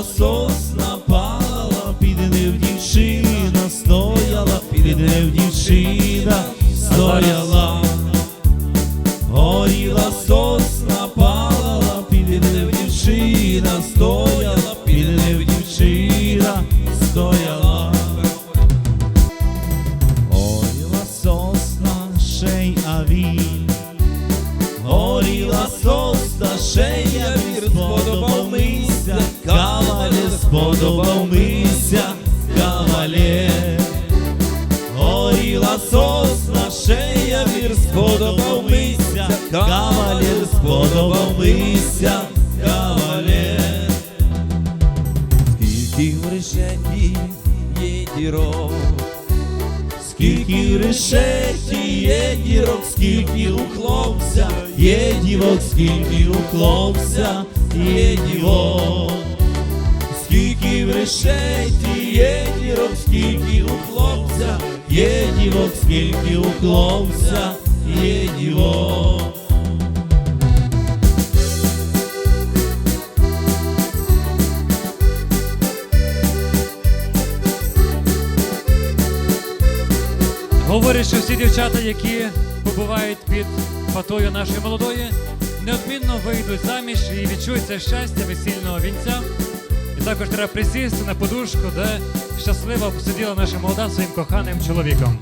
Біла сосна пала, піднев дівчина, стояла, піднев дівчина, стояла, горіла сосна пала, піднев дівчина, стояла, піднев дівчина, стояла, горіла сосна, шей авіль, горіла сосна, шей авіль, сподобав сподобав мися, кавалер. Горіла сосна, шея вір, сподобав мися, кавалер, сподобав мися, кавалер. Скільки в решеті є дірок, скільки в решеті є дірок, скільки у хлопця є дівок, скільки у хлопця є дівок. Скільки в решеті є дірок, скільки у хлопця є дівок, скільки у хлопця є дівок. Говорять, що всі дівчата, які побувають під фатою нашої молодої, неодмінно вийдуть заміж і відчують це щастя весільного вінця. І також треба присісти на подушку, де щасливо посиділа наша молода своїм коханим чоловіком.